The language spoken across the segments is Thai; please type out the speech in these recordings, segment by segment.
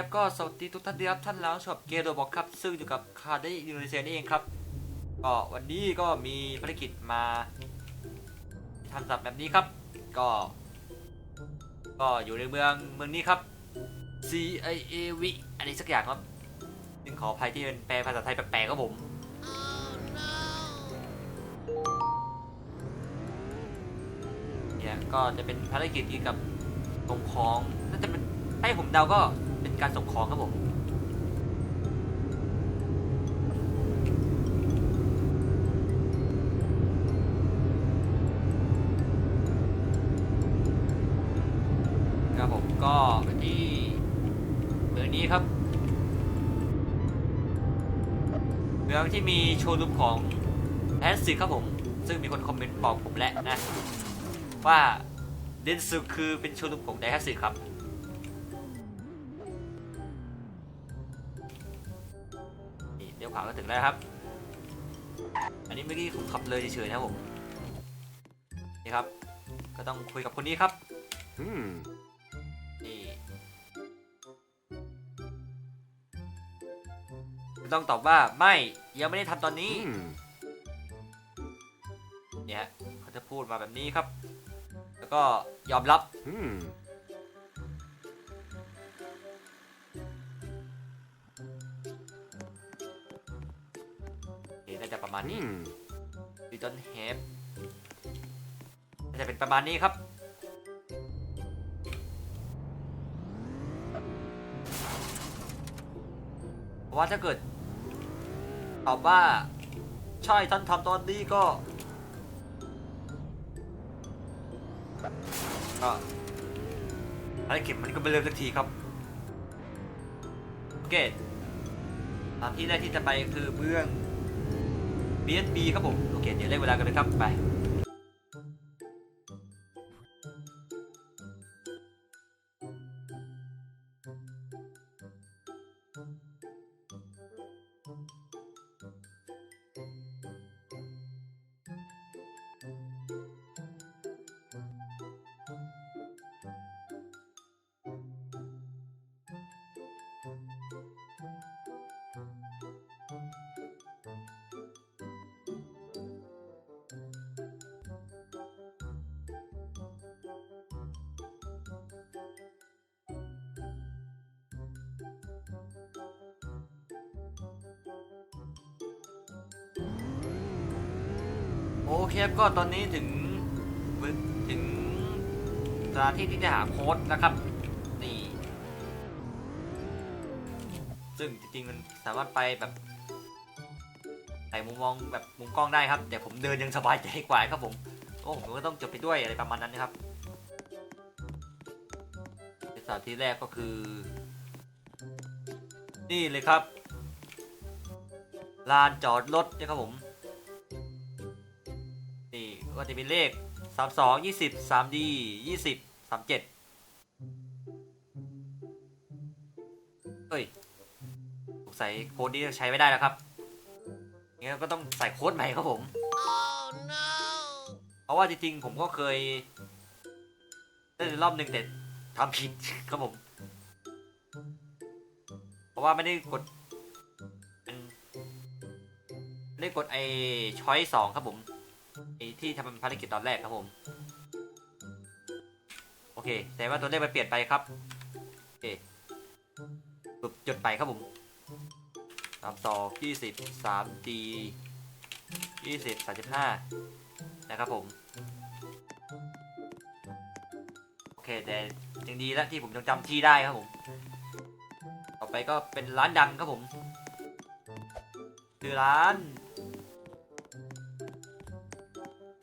ครับก็สวัสดีทุกท่านที่รับท่านแล้วชอบเกมโรบอกครับ ซึ่งอยู่กับคาร์ดอินโดนีเซียนี่เองครับก็วันนี้ก็มีภารกิจมาทำสับแบบนี้ครับ ก็ ก็อยู่ในเมืองเมืองนี้ครับ C I A V อะไรสักอย่างครับซึ่งขออภัยที่เป็นแปลภาษาไทยแปลกๆครับผมเนี่ยก็จะเป็นภารกิจเกี่ยวกับส่งของน่าจะเป็น ให้ผมเดาก็เป็นการส่งของครับผมครับผมก็ไปที่เมืองนี้ครับเมืองที่มีโชว์รูมของแอสซิครับผม ซึ่งมีคนคอมเมนต์บอกผมแล้วนะ ว่าเดนซึคือเป็นโชว์รูมของไดฮัตสึครับ ถึงแล้วครับ อันนี้เมื่อกี้ผมขับเลยเฉยๆนะครับผม นี่ครับ ก็ต้องคุยกับคนนี้ครับ Hmm. นี่ต้องตอบว่าไม่ยังไม่ได้ทำตอนนี้ Hmm. เนี่ยเขาจะพูดมาแบบนี้ครับ แล้วก็ยอมรับ Hmm. จะประมาณนี้ Hmm. We don't have น่าจะเป็นประมาณนี้ครับเพราะว่าถ้าเกิดตอบว่าใช่ท่านทำตอนนี้ก็ ก็ภารกิจมันก็ไม่เร็วสักทีครับ โอเคตามที่แรกที่จะไปคือเมือง BSB ครับผม โอเค เดี๋ยวเล่นเวลากันเลยครับ ไป โอเคครับก็ตอนนี้ถึงถึงสถานที่ที่จะหาโค้ดนะครับนี่ซึ่งจริงๆมันสามารถไปแบบใส่มุมมองแบบมุมกล้องได้ครับ แต่ผมเดินยังสบายใจกว่าครับผมโอ้ผมก็ต้องจบไปด้วยอะไรประมาณนั้นนะครับสถานที่แรกก็คือ นี่เลยครับลานจอดรถนะครับผม ก็จะมีเลข 32 20 3D 20 37เอ้ยสงสัยโค้ดนี้ใช้ไม่ได้แล้วครับงั้นก็ต้องใส่โค้ดใหม่ครับผมเพราะว่าจริงๆผมก็เคยเล่นรอบหนึ่งแต่ทำผิดครับผม เพราะว่าไม่ได้กดไม่ได้กดไอ้ช้อยสองครับผม ที่ทำภารกิจตอนแรกครับผม โอเค แต่ว่าตัวเลขมันเปลี่ยนไปครับ โอเคปึ๊บจดไปครับผมสามสองยี่สิบสามดียี่สิบสามสิบห้านะครับผม โอเค แต่ยังดีแล้วที่ผมยังจำที่ได้ครับผม ต่อไปก็เป็นร้านดังครับผม คือร้าน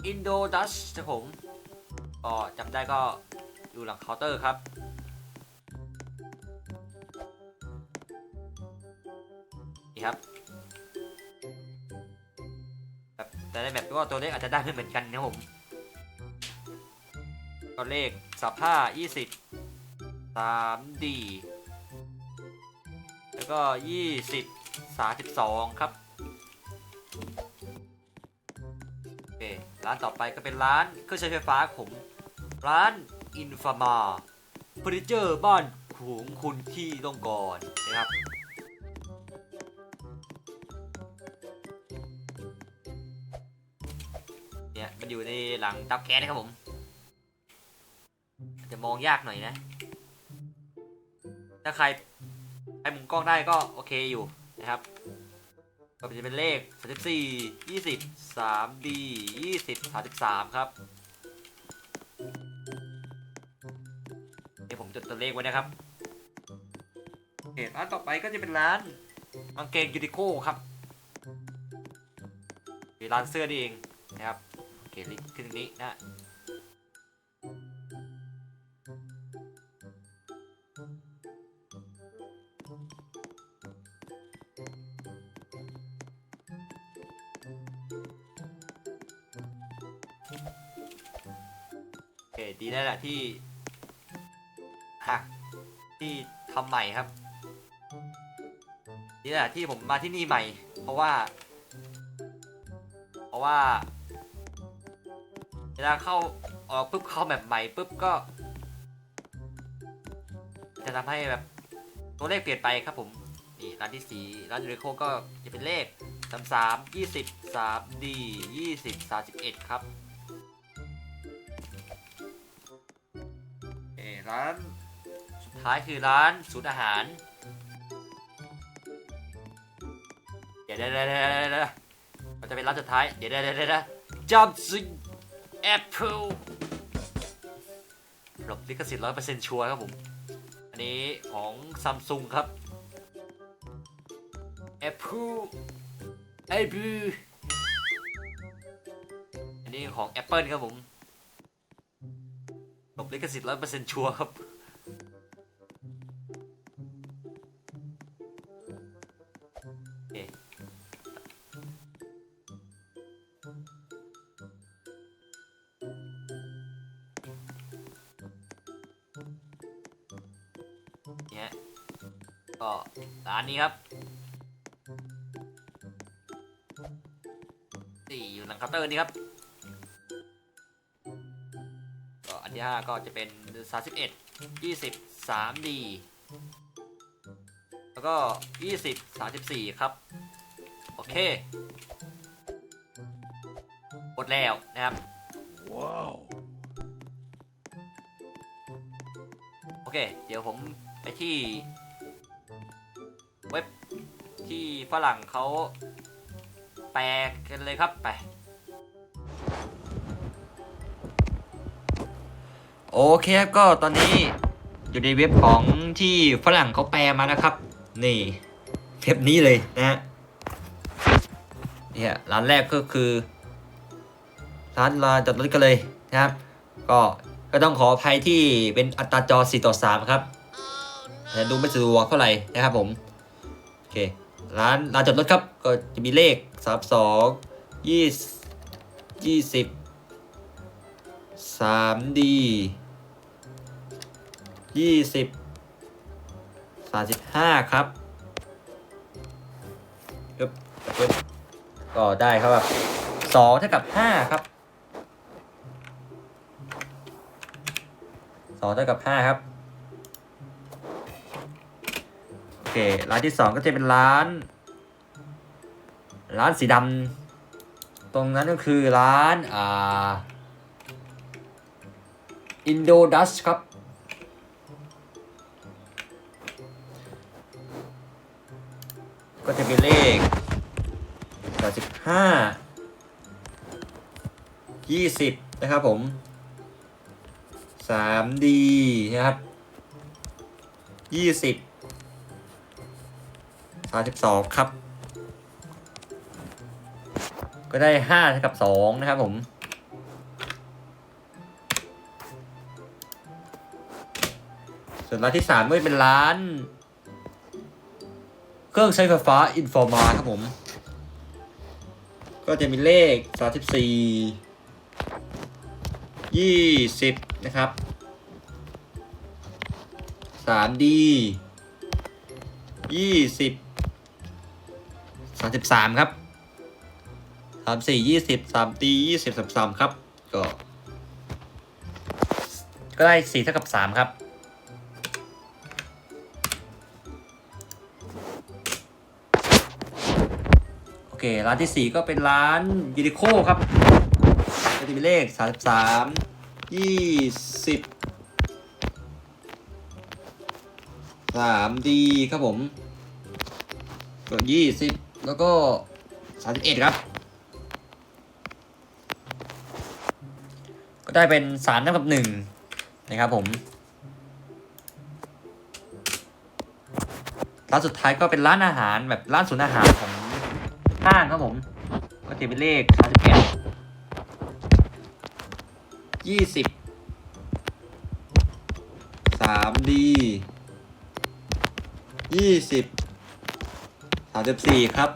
อินโดดัชครับผมก็จำได้ก็อยู่หลังเคาน์เตอร์ครับนี่ครับแบบแต่ในแบบก็ตัวเลขอาจจะได้ไม่เหมือนกันนะผมก็เลขสับห้ายี่สิบสามดีแล้วก็ยี่สิบสามสิบสองครับโอเค ร้านต่อไปก็เป็นร้านเครื่องใช้ไฟฟ้าผม ร้านอินฟามาเฟอร์นิเจอร์บ้านของคุณที่ต้องก่อนนะครับเนี่ยมันอยู่ในหลังเตาแก๊สนะครับผมจจะมองยากหน่อยนะ ถ้าใครใช้มุมกล้องได้ก็โอเคอยู่นะครับ ก็จะเป็นเลข 34 20 3D 20 33 ครับเดี๋ยวผมจดตัวเลขไว้นะครับโอเคร้านต่อไปก็จะเป็นร้านกางเกงยูนิโคครับร้านเสื้อนี่เองนะครับ โอเคลิงก์ขึ้นตรงนี้นะ อเคดีแล้วแหละที่หักที่ทำใหม่ครับ นี่แหละที่ผมมาที่นี่ใหม่ เพราะว่า เพราะว่าเวลาเข้าออกปุ๊บเข้าแบบใหม่ปุ๊บก็ จะทำให้แบบตัวเลขเปลี่ยนไปครับผมนี่ร้านที่สี่ร้านยูนิโคก็จะเป็นเลขสามสามยี่สิบสามดียี่สิบสามสิบเอ็ดครับ ร้านสุดท้ายคือร้านศูนย์อาหาร เดี๋ยวเดี๋ยวเดี๋ยวเดี๋ยวมันจะเป็นร้านสุดท้าย เดี๋ยวเดี๋ยวเดี๋ยวจับซิงแอปเปิลหลบลิขสิทธิ์ร้อยเปอร์เซ็นต์ชัวร์ครับผม อันนี้ของซัมซุงครับ Apple Apple อันนี้ของ Apple ครับผม หลบลิขสิทธิ์ร้อยเปอร์เซ็นต์ชัวร์ครับ เนี่ยก็ร้านนี้ครับนี่อยู่หลังเคาน์เตอร์นี่ครับ ที่ห้าก็จะเป็น 31 20 3D แล้วก็ 20 34 ครับ โอเคหมดแล้วนะครับโอเค เดี๋ยวผมไปที่เว็บที่ฝรั่งเขาแปลกันเลยครับ ไป โอเคครับก็ตอนนี้อยู่ในเว็บของที่ฝรั่งเขาแปลมานะครับ นี่เว็บนี้เลยนะฮะเนี่ยร้านแรกก็คือร้านลานจอดรถกันเลยนะครับ ก็ก็ต้องขออภัยที่เป็นอัตราจอ 4 ต่อ 3 ครับแต่ดูไม่สะดวกเท่าไหร่นะครับผมโอเคร้านลานจอดรถครับก็จะมีเลข 32 20 20 3D ยี่สิบสามสิบห้าครับปึ๊บปึ๊บก็ได้ครับแบบสองเท่ากับห้าครับสองเท่ากับห้าครับ โอเค ร้านที่สองก็จะเป็นร้าน ร้านสีดำตรงนั้นก็คือร้าน อ่าอินโดดัชครับ เป็นเลข35 20นะครับผม 3D นะครับ20 32ครับ ก็ได้5เท่ากับ2นะครับผมส่วนร้านที่3ก็เป็นร้าน เครื่องใช้ไฟฟ้าอินฟอร์มาครับผม ก็จะมีเลข 34 20 นะครับ 3D 20 33 ครับ 34 20 3D 20 33 ครับ ก็ ก็ได้4เท่ากับ 3 ครับ เคร้านที่สี่ก็เป็นร้านยูนิโคครับก็จะมีเลขสามสามยี่สิบสามดีครับผมกดยี่สิบแล้วก็สามสิบเอ็ดครับ ก็ได้เป็นสามเท่ากับหนึ่งนะครับผมร้านสุดท้ายก็เป็นร้านอาหารแบบร้านศูนย์อาหารของ ห้างครับผม ก็จะเป็นเลขสามสิบเอ็ดยี่สิบสามดียี่สิบสามสิบสี่ครับ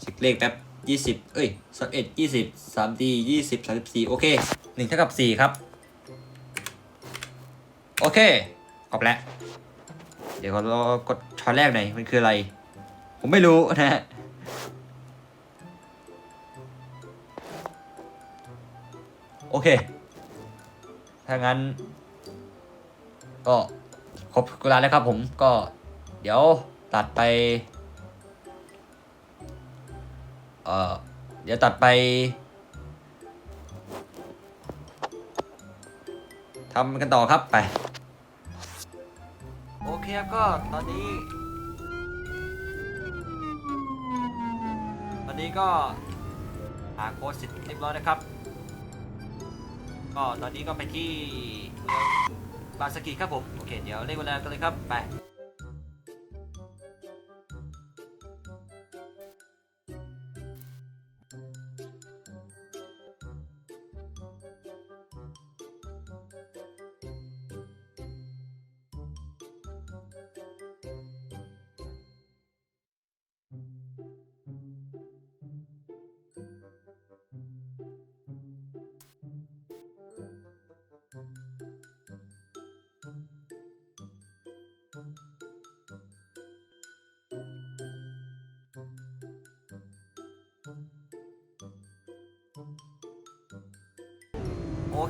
เช็คเลขแป๊บยี่สิบเอ้ยสามเอ็ดยี่สิบสามดียี่สิบสามสิบสี่โอเคหนึ่งเท่ากับสี่ครับ โอเคกรอบแล้ว เดี๋ยวเรากดช้อนแรกหน่อยมันคืออะไร ผมไม่รู้นะฮะโอเค ถ้างั้น ก็ครบเวลาแล้วครับผมก็ เดี๋ยวตัดไป เอ่อ เดี๋ยวตัดไปทำกันต่อครับไป เคครับก็ตอนนี้ ตอนนี้ก็หาโค้ดเสร็จเรียบร้อยนะครับ ก็ตอนนี้ก็ไปที่บาสกิครับผม โอเค เดี๋ยวเล่นเวลากันเลยครับ ไป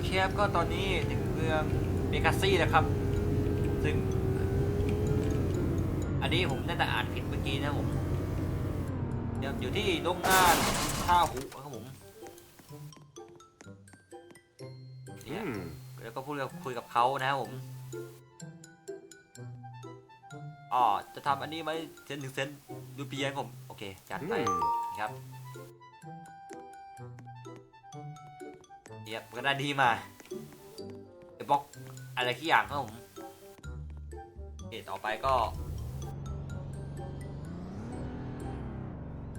เคครับก็ตอนนี้ถึงเมืองเมกาซี่นะครับ ซึ่ง อันนี้ผมน่าจะอ่านผิดเมื่อกี้นะผมเดี๋ยวอยู่ที่โรงงานท่าหูครับผมเนี่ยแล้วก็พูดกับคุยกับเขานะครับผมอ๋อจะทำอันนี้ไหมเซนหนึ่งเซนดูปีครับผม โอเค จัดไปครับ เยียบก็ได้ดีมาเดี๋ยวบล็อกอะไรที่อย่างครับผมโอต่อไปก็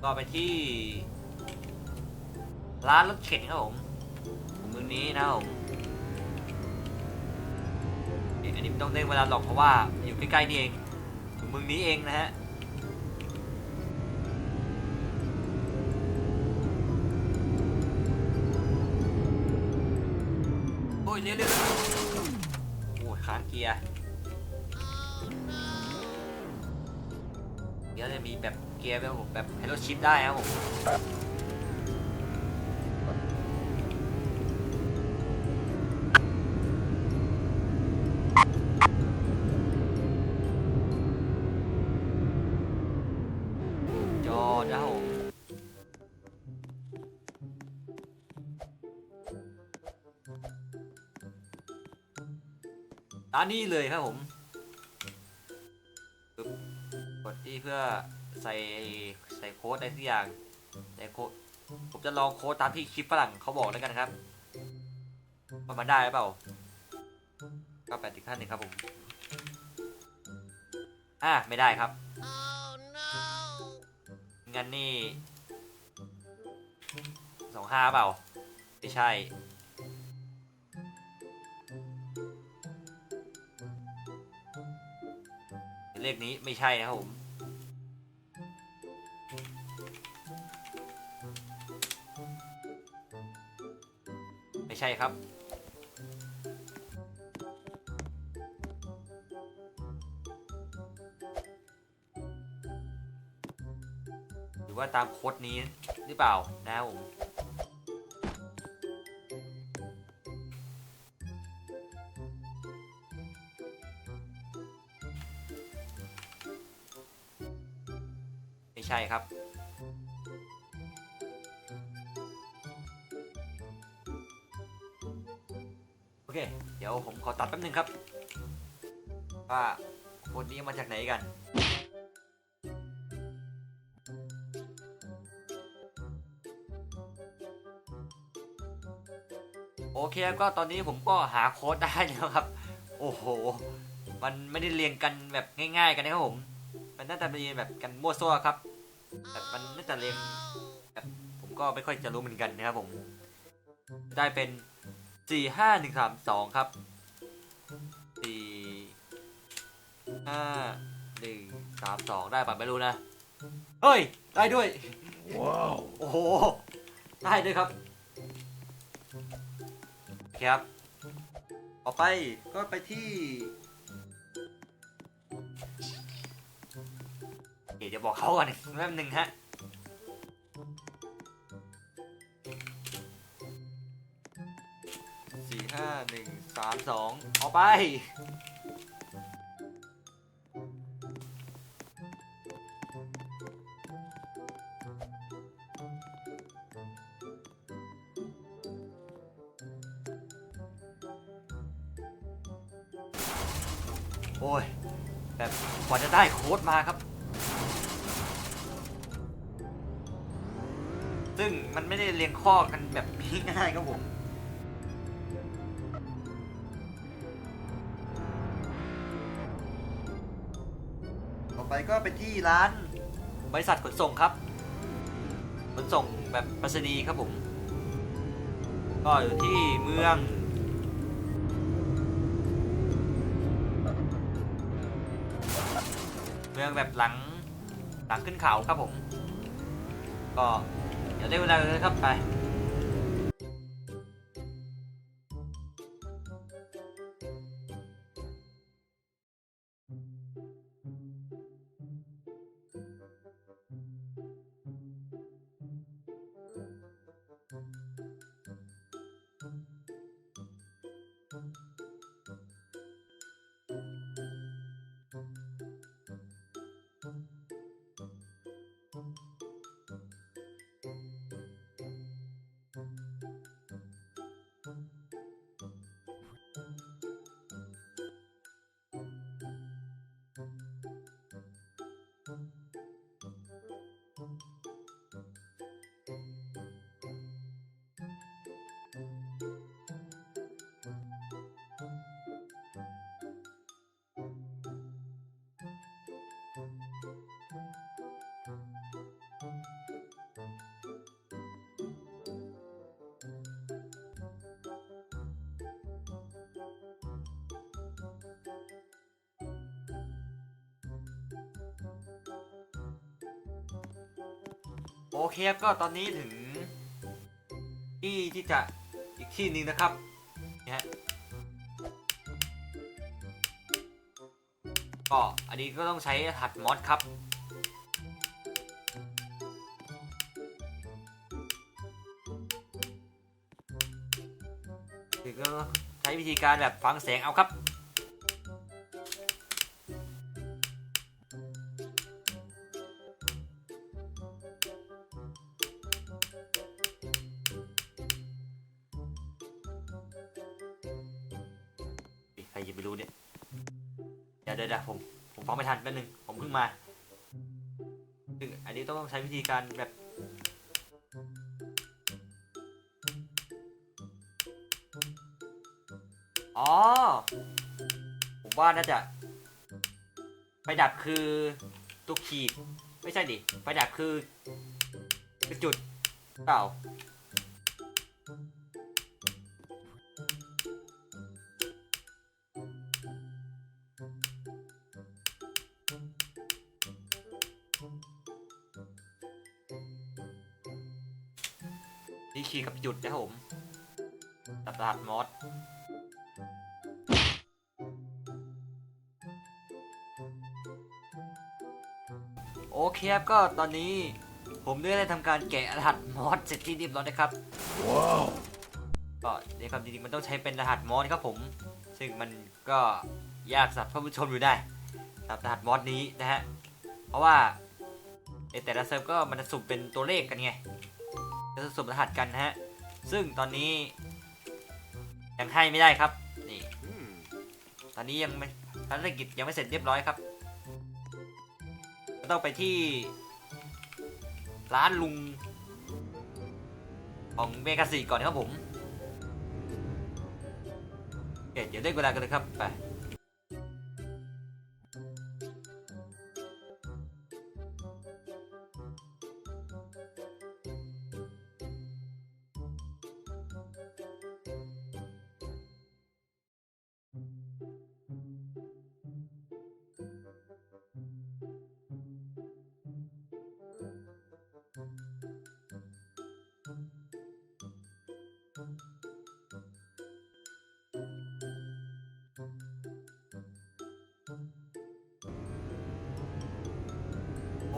ก็ไปที่ ร้านรถเข็นครับผมของมือนี้นะครับผมเอ๊ะอันนี้ไม่ต้องเร่งเวลาหรอกเพราะว่าอยู่ใกล้ๆนี่เอง เมืองนี้เองนะฮะ เกียร์แบบแบบให้รชิปได้ครับผมจอดนะครับผมร้านนี้เลยครับผมกดที่เพื่อ ใส่ใส่โค้ดอะไรทุกอย่างใส่โค้ดผมจะลองโค้ดตามที่คลิปฝรั่งเขาบอกแล้วกันครับว่ามันได้หรือเปล่าก็แปดอีกขั้นหนึ่งครับผมอ่าไม่ได้ครับ งั้นนี่สองห้าเปล่า ไม่ใช่ เลขนี้ไม่ใช่นะครับผม ใช่ครับ หรือว่าตามโค้ดนี้หรือเปล่านะครับผมไม่ใช่ครับ ป๊บนึงครับ ว่าคนนี้มาจากไหนกัน โอเคก็ตอนนี้ผมก็หาโค้ดได้แล้วครับ โอ้โห มันไม่ได้เรียงกันแบบง่ายๆกันนะครับผม มันน่าจะเรียงแบบกันมั่วซั่วครับแบบมันน่าจะเรียงแบบผมก็ไม่ค่อยจะรู้เหมือนกันนะครับผม ได้เป็นสี่ห้าหนึ่งสามสองครับ ห้าหนึ่งสามสองได้ปะไม่รู้นะ เฮ้ย ได้ด้วย ว้าว โอ้โห ได้ด้วยครับโอเคครับ ต่อไปก็ไปที่เดี๋ยวจะบอกเขาก่อนแป๊บหนึ่งฮะ สี่ห้าหนึ่งสามสองเอาไป ได้โค้ดมาครับ ซึ่งมันไม่ได้เรียงข้อกันแบบง่ายๆครับผมต่อไปก็ไปที่ร้านบริษัทขนส่งครับ ขนส่งแบบไปรษณีย์ครับผม ก็อยู่ที่เมือง มืองแบบหลังหลังขึ้นเขาครับผม ก็เดี๋ยวได้เวลาเลยครับไป อเคครับก็ตอนนี้ถึง ที่ที่จะอีกที่หนึ่งนะครับนี่ยฮะก็อันนี้ก็ต้องใช้หัดมอดครับถึงก็ใช้วิธีการแบบฟังเสียงเอาครับ ป๊บนึงผมเพิ่งมาซึ่งอันนี้ต้องใช้วิธีการแบบอ๋อ ผมว่าน่าจะ ไฟดับคือตัวขีด ไม่ใช่ดิ ไฟดับคือคือจุดเปล่า นี่คีย์กับหยุดนะครับผมตับรหัสมอสโอเคครับก็ตอนนี้ผมได้ทำการแกะรหัสมอสเสร็จที่เรียบร้อยนะครับว้าวก็ในความจริงๆมันต้องใช้เป็นรหัสมอสครับผม ซึ่งมันก็ยากสำหรับท่านผู้ชมอยู่ได้สำหรับรหัสมอสนี้นะฮะเพราะว่าในแต่ละเซิร์ฟก็มันจะสุ่มเป็นตัวเลขกันไงจะ สมรหัสกันฮะ ซึ่งตอนนี้ยังให้ไม่ได้ครับ นี่ ตอนนี้ยังไม่ภารกิจยังไม่เสร็จเรียบร้อยครับ ต้องไปที่ ร้านลุง ของเมกาสีก่อนครับผมเคเดี๋ยวได้เวลากันเลยครับ ไป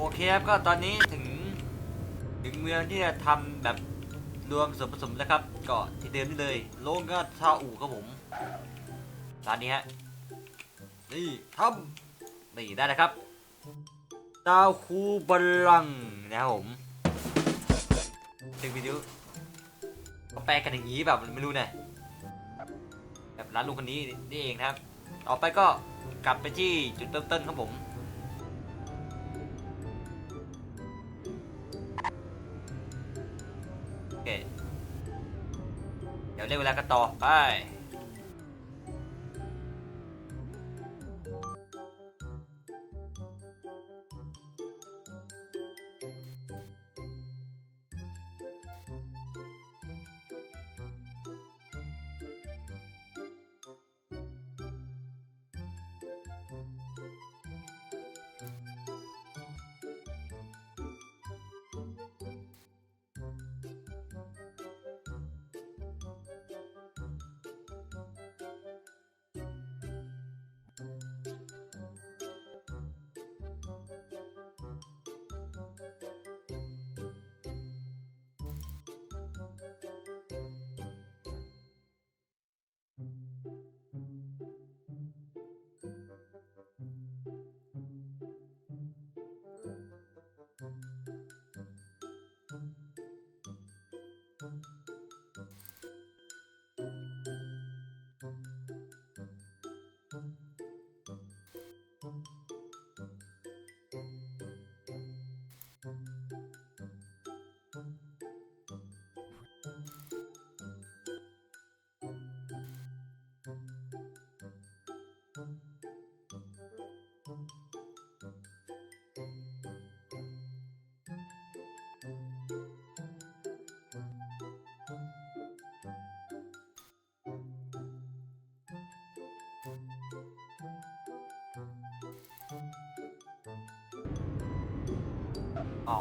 โอเคครับก็ตอนนี้ถึง ถึงเมืองที่จะทำแบบรวมส่วนผสมแล้วครับก็ที่เดิมนี่เลยโรงก็ชาอู่ครับผมร้านนี้ฮะนี่ทำนี่ได้นะครับดาวคูบอลลังนะครับผมถึงวิดีโอเขาแปลกันอย่างนี้แบบไม่รู้นะแบบร้านลุงคนนี้นี่เองนะครับ ต่อไปก็กลับไปที่จุดเริ่มต้นครับผม ได้เวลากระตอกไป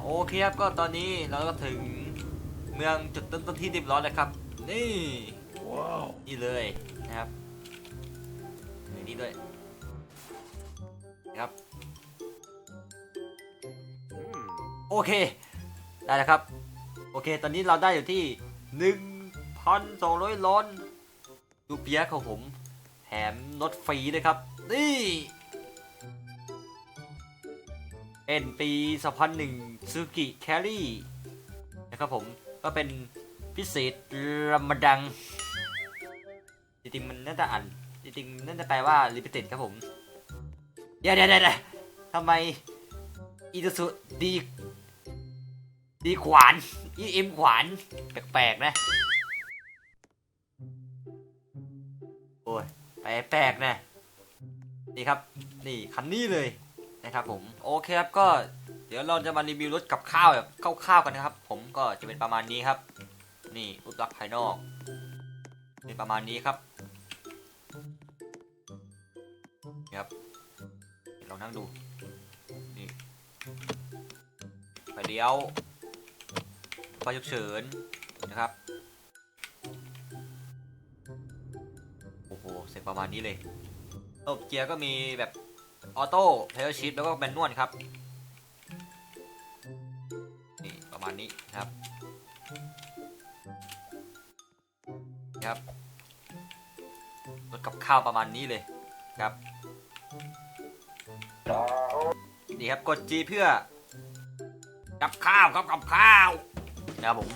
โอเคครับก็ตอนนี้เราก็ถึงเมืองจุดต้นต้นที่เรียบร้อยแล้วครับ นี่ว้าวนี่เลยนะครับนี่ด้วยครับโอเค ได้แล้วครับ โอเค ตอนนี้เราได้อยู่ที่1,200ล้านรูเปียของผมแถมรถฟรีด้วยครับ นี่ เป็นปี 2001ซูกิแคลรี่นะครับผมก็เป็นพิเศษรมดัง จริงๆมันน่าจะอ่านจริงๆน่าจะแปลว่า limited ครับผมเดี๋ยวเดี๋ยวเดี๋ยวทำไมอีซูซุดีดีขวานอีเอ็มขวาน แปลกๆนะ โอ้ยแปลกๆนะ นี่ครับ นี่คันนี้เลย นะครับผมโอเคครับก็เดี๋ยวเราจะมารีวิวรถกับข้าวแบบคร่าวๆกันนะครับ ผมก็จะเป็นประมาณนี้ครับ นี่รูปลักษณ์ภายนอกเป็นประมาณนี้ครับนะครับลองนั่งดูนี่ไฟเลี้ยวไฟฉุกเฉินนะครับโอ้โหเสร็จประมาณนี้เลยระบบเกียร์ก็มีแบบ ออโต้เพลชิพแล้วก็แมนนวลครับ นี่ประมาณนี้นะครับนะครับรถกับข้าวประมาณนี้เลยครับนี่ครับกด G เพื่อกับข้าวครับกับข้าวนะครับผม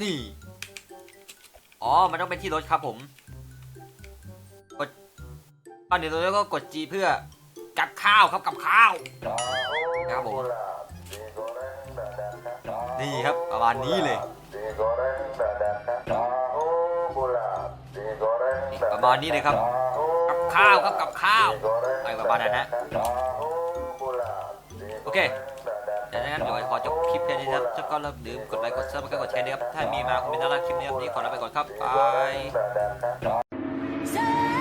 นี่ อ๋อ มันต้องเป็นที่รถครับผม กดตอนเดี๋ยวเราก็กด G เพื่อ กับข้าวครับกับข้าวนะครับผมนี่ครับประมาณนี้เลย ประมาณนี้เลยครับ กับข้าวครับกับข้าวอะไรประมาณนั้นฮะโอเคดังนั้นเดี๋ยวขอจบคลิปแค่นี้นะครับถ้าก็อย่าลืมกดไลค์กดซับสไครต์กดแชร์นะครับ ถ้ามีมาคอมเมนต์ด้านล่างคลิปนี้ครับนนี้ขอลาไปก่อนครับบาย